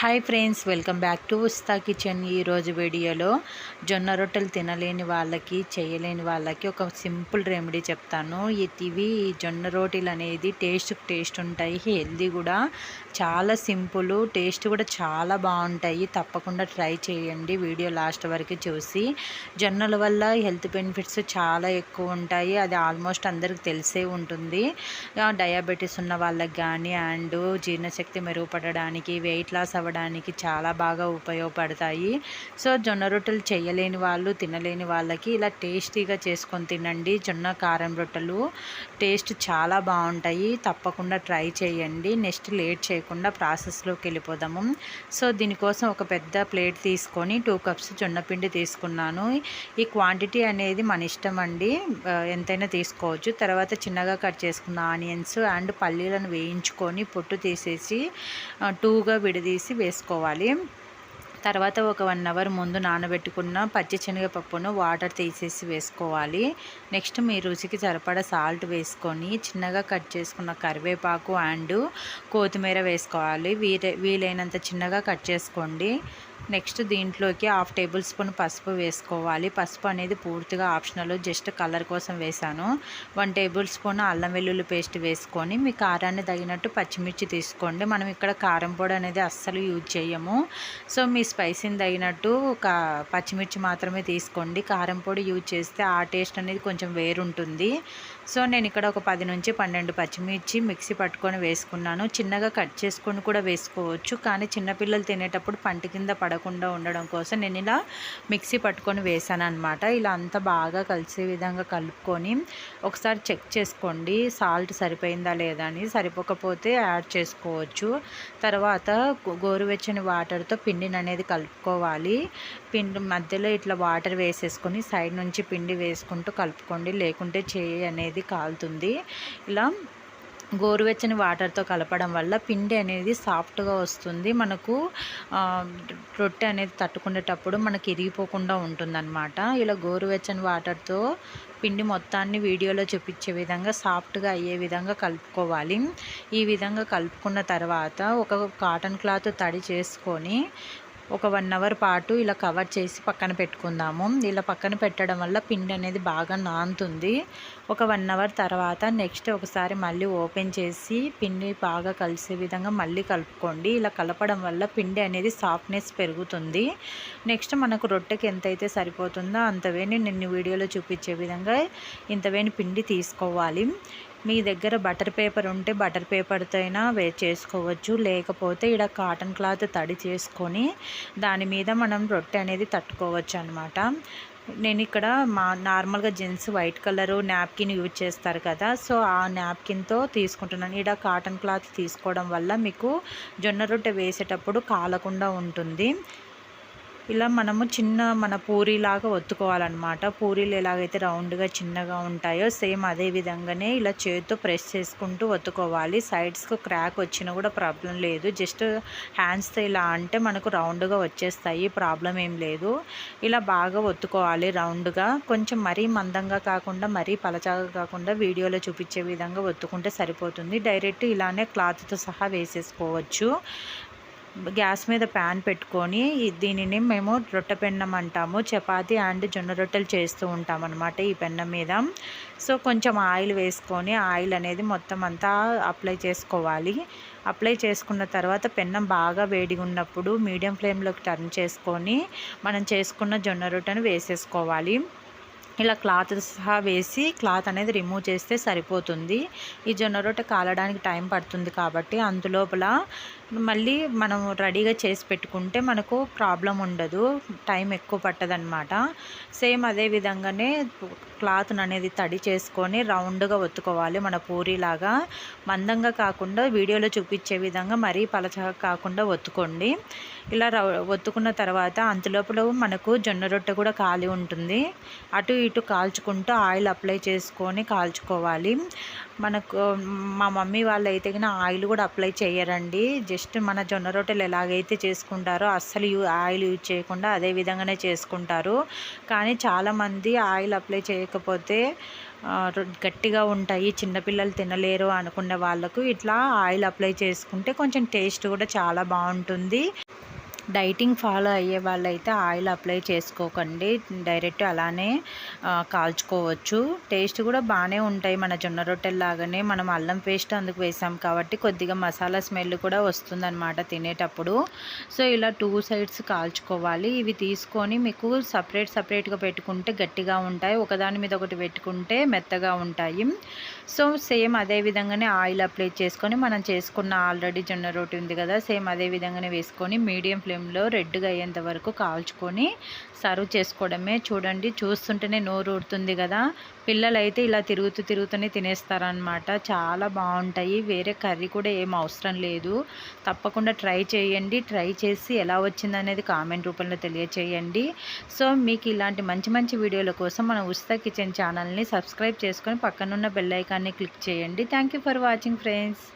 Hi friends welcome back to Usta kitchen. ఈరోజు వీడియోలో జొన్న రొట్టెలు తినలేని వాళ్ళకి చేయలేని వాళ్ళకి ఒక సింపుల్ రెమెడీ చెప్తాను. ఇవి జొన్న రోటీలు అనేది టేస్ట్ టేస్ట్ ఉంటాయి హెల్దీ కూడా. చాలా సింపుల్ టేస్ట్ కూడా చాలా బాగుంటాయి. తప్పకుండా ట్రై చేయండి వీడియో లాస్ట్ వరకు చూసి. జొన్నల వల్ల హెల్త్ బెనిఫిట్స్ చాలా ఎక్కువ ఉంటాయి అది ఆల్మోస్ట్ అందరికి తెలిసే ఉంటుంది. డయాబెటీస్ ఉన్న వాళ్ళకి కానీ అండ్ జీర్ణశక్తి మెరుగుపడడానికి వెయిట్ లాస్ అవ్వడానికి చాలా బాగా ఉపయోగపడతాయి. సో జొన్న రొట్టెలు చేయలేని వాళ్ళు తినలేని వాళ్ళకి ఇలా టేస్టీగా చేసుకొని తినండి. జొన్న కారం రొట్టెలు టేస్ట్ చాలా బాగుంటాయి. తప్పకుండా ట్రై చేయండి. నెక్స్ట్ లేట్ చేయకుండా ప్రాసెస్లోకి వెళ్ళిపోదాము. సో దీనికోసం ఒక పెద్ద ప్లేట్ తీసుకొని టూ కప్స్ జొన్నపిండి తీసుకున్నాను. ఈ క్వాంటిటీ అనేది మన ఇష్టం అండి. ఎంతైనా తీసుకోవచ్చు. తర్వాత చిన్నగా కట్ చేసుకున్న ఆనియన్స్ అండ్ పల్లీలను వేయించుకొని పొట్టు తీసేసి టూగా విడదీసి వేసుకోవాలి. తర్వాత ఒక వన్ అవర్ ముందు నానబెట్టుకున్న పచ్చి శనగపప్పును వాటర్ తీసేసి వేసుకోవాలి. నెక్స్ట్ మీ రుచికి సరిపడా సాల్ట్ వేసుకొని చిన్నగా కట్ చేసుకున్న కరివేపాకు అండ్ కొత్తిమీర వేసుకోవాలి. వీలైనంత చిన్నగా కట్ చేసుకోండి. నెక్స్ట్ దీంట్లోకి హాఫ్ టేబుల్ స్పూన్ పసుపు వేసుకోవాలి. పసుపు అనేది పూర్తిగా ఆప్షనల్ జస్ట్ కలర్ కోసం వేసాను వన్ టేబుల్ స్పూన్ అల్లం వెల్లుల్లి పేస్ట్ వేసుకొని మీ కారాన్ని తగినట్టు పచ్చిమిర్చి తీసుకోండి. మనం ఇక్కడ కారం పొడి అనేది అస్సలు యూజ్ చేయము. సో మీ స్పైసీని తగినట్టు పచ్చిమిర్చి మాత్రమే తీసుకోండి. కారం పొడి యూజ్ చేస్తే ఆ టేస్ట్ అనేది కొంచెం వేరుంటుంది. సో నేను ఇక్కడ ఒక పది నుంచి పన్నెండు పచ్చిమిర్చి మిక్సీ పట్టుకొని వేసుకున్నాను. చిన్నగా కట్ చేసుకొని కూడా వేసుకోవచ్చు. కానీ చిన్నపిల్లలు తినేటప్పుడు పంట కింద పడకుండా ఉండడం కోసం నేను ఇలా మిక్సీ పట్టుకొని వేసాను అనమాట ఇలా అంతా బాగా కలిసే విధంగా కలుపుకొని ఒకసారి చెక్ చేసుకోండి. సాల్ట్ సరిపోయిందా లేదా అని సరిపోకపోతే యాడ్ చేసుకోవచ్చు. తర్వాత గోరువెచ్చని వాటర్తో పిండిని అనేది కలుపుకోవాలి. పిండి మధ్యలో ఇట్లా వాటర్ వేసేసుకొని సైడ్ నుంచి పిండి వేసుకుంటూ కలుపుకోండి. లేకుంటే చేయి అనేది కాలుతుంది. ఇలా గోరువెచ్చని వాటర్తో కలపడం వల్ల పిండి అనేది సాఫ్ట్గా వస్తుంది. మనకు రొట్టె అనేది తట్టుకునేటప్పుడు మనకి ఇరిగిపోకుండా ఉంటుందన్నమాట. ఇలా గోరువెచ్చని వాటర్తో పిండి మొత్తాన్ని వీడియోలో చూపించే విధంగా సాఫ్ట్గా అయ్యే విధంగా కలుపుకోవాలి. ఈ విధంగా కలుపుకున్న తర్వాత ఒక కాటన్ క్లాత్ తడి చేసుకొని ఒక వన్ అవర్ పాటు ఇలా కవర్ చేసి పక్కన పెట్టుకుందాము. ఇలా పక్కన పెట్టడం వల్ల పిండి అనేది బాగా నానుతుంది. ఒక వన్ అవర్ తర్వాత నెక్స్ట్ ఒకసారి మళ్ళీ ఓపెన్ చేసి పిండి బాగా కలిసే విధంగా మళ్ళీ కలుపుకోండి. ఇలా కలపడం వల్ల పిండి అనేది సాఫ్ట్నెస్ పెరుగుతుంది. నెక్స్ట్ మనకు రొట్టెకి ఎంతైతే సరిపోతుందో అంతవేని నిన్న వీడియోలో చూపించే విధంగా ఇంతవేని పిండి తీసుకోవాలి. మీ దగ్గర బటర్ పేపర్ ఉంటే బటర్ పేపర్తో అయినా వే చేసుకోవచ్చు. లేకపోతే ఇక్కడ కాటన్ క్లాత్ తడి చేసుకొని దాని మీద మనం రొట్టె అనేది తట్టుకోవచ్చు అనమాట నేను ఇక్కడ మా నార్మల్గా gents white colour napkin use చేస్తారు కదా. సో ఆ నాప్కిన్తో తీసుకుంటున్నాను. ఇక్కడ కాటన్ క్లాత్ తీసుకోవడం వల్ల మీకు జొన్న రొట్టె వేసేటప్పుడు కాలకుండా ఉంటుంది. ఇలా మనము చిన్న మన పూరీలాగా ఒత్తుకోవాలన్నమాట. పూరీలు ఎలాగైతే రౌండ్గా చిన్నగా ఉంటాయో సేమ్ అదే విధంగానే ఇలా చేతితో ప్రెస్ చేసుకుంటూ ఒత్తుకోవాలి. సైడ్స్కు క్రాక్ వచ్చినా కూడా ప్రాబ్లం లేదు. జస్ట్ హ్యాండ్స్తో ఇలా అంటే మనకు రౌండ్గా వచ్చేస్తాయి. ప్రాబ్లం ఏం లేదు. ఇలా బాగా ఒత్తుకోవాలి రౌండ్గా. కొంచెం మరీ మందంగా కాకుండా మరీ పలచాగా కాకుండా వీడియోలో చూపించే విధంగా ఒత్తుకుంటే సరిపోతుంది. డైరెక్ట్ ఇలానే క్లాత్తో సహా వేసేసుకోవచ్చు. గ్యాస్ మీద ప్యాన్ పెట్టుకొని దీనిని మేము రొట్టె పెన్నం అంటాము. చపాతి అండ్ జొన్న రొట్టెలు చేస్తూ ఉంటాం అనమాట ఈ పెన్నం మీద. సో కొంచెం ఆయిల్ వేసుకొని ఆయిల్ అనేది మొత్తం అంతా అప్లై చేసుకోవాలి. అప్లై చేసుకున్న తర్వాత పెన్నం బాగా వేడిగా ఉన్నప్పుడు మీడియం ఫ్లేమ్లోకి టర్న్ చేసుకొని మనం చేసుకున్న జొన్న రొట్టెను వేసేసుకోవాలి. ఇలా క్లాత్ సహా వేసి క్లాత్ అనేది రిమూవ్ చేస్తే సరిపోతుంది. ఈ జొన్న రొట్టె కాలడానికి టైం పడుతుంది కాబట్టి అందులోపల మళ్ళీ మనం రెడీగా చేసి పెట్టుకుంటే మనకు ప్రాబ్లం ఉండదు టైం ఎక్కువ పట్టదనమాట సేమ్ అదే విధంగానే క్లాత్ను అనేది తడి చేసుకొని రౌండ్గా ఒత్తుకోవాలి మన పూరిలాగా. మందంగా కాకుండా వీడియోలో చూపించే విధంగా మరీ పలచగా కాకుండా ఒత్తుకోండి. ఇలా ఒత్తుకున్న తర్వాత అంతలోపల మనకు జొన్న రొట్టె కూడా ఖాళీ ఉంటుంది. అటు ఇటు కాల్చుకుంటూ ఆయిల్ అప్లై చేసుకొని కాల్చుకోవాలి. మనకు మా మమ్మీ వాళ్ళు అయితే ఆయిల్ కూడా అప్లై చేయరండి. జస్ట్ జస్ట్ మన జొన్న రొట్టెలు ఎలాగైతే చేసుకుంటారో అస్సలు యూ ఆయిల్ యూజ్ చేయకుండా అదే విధంగానే చేసుకుంటారు. కానీ చాలామంది ఆయిల్ అప్లై చేయకపోతే రొ- గట్టిగా ఉంటాయి చిన్నపిల్లలు తినలేరు అనుకునే వాళ్ళకు ఇట్లా ఆయిల్ అప్లై చేసుకుంటే కొంచెం టేస్ట్ కూడా చాలా బాగుంటుంది. డైటింగ్ ఫాలో అయ్యే వాళ్ళైతే ఆయిల్ అప్లై చేసుకోకండి. డైరెక్ట్ అలానే కాల్చుకోవచ్చు. టేస్ట్ కూడా బాగానే ఉంటాయి మన జొన్న రొట్టెల లాగానే మనం అల్లం పేస్ట్ అందుకు వేసాం కాబట్టి కొద్దిగా మసాలా స్మెల్ కూడా వస్తుందన్నమాట తినేటప్పుడు. సో ఇలా టూ సైడ్స్ కాల్చుకోవాలి. ఇవి తీసుకొని మీకు సపరేట్ సపరేట్గా పెట్టుకుంటే గట్టిగా ఉంటాయి. ఒకదాని మీద ఒకటి పెట్టుకుంటే మెత్తగా ఉంటాయి. సో సేమ్ అదే విధంగానే ఆయిల్ అప్లై చేసుకొని మనం చేసుకున్న ఆల్రెడీ జొన్న రొట్టె ఉంది కదా సేమ్ అదే విధంగానే వేసుకొని మీడియం ఫ్లేమ్లో రెడ్గా అయ్యేంత వరకు కాల్చుకొని సర్వ్ చేసుకోవడమే. చూడండి చూస్తుంటేనే నోరు ఊడుతుంది కదా. పిల్లలు అయితే ఇలా తిరుగుతూ తిరుగుతూనే తినేస్తారనమాట చాలా బాగుంటాయి. వేరే కర్రీ కూడా ఏం అవసరం లేదు. తప్పకుండా ట్రై చేయండి. ట్రై చేసి ఎలా వచ్చిందనేది కామెంట్ రూపంలో తెలియచేయండి. సో మీకు ఇలాంటి మంచి మంచి వీడియోల కోసం మన ఉస్తా కిచెన్ ఛానల్ని సబ్స్క్రైబ్ చేసుకొని పక్కనున్న బెల్ ఐకాన్ని క్లిక్ చేయండి. Thank you for watching friends.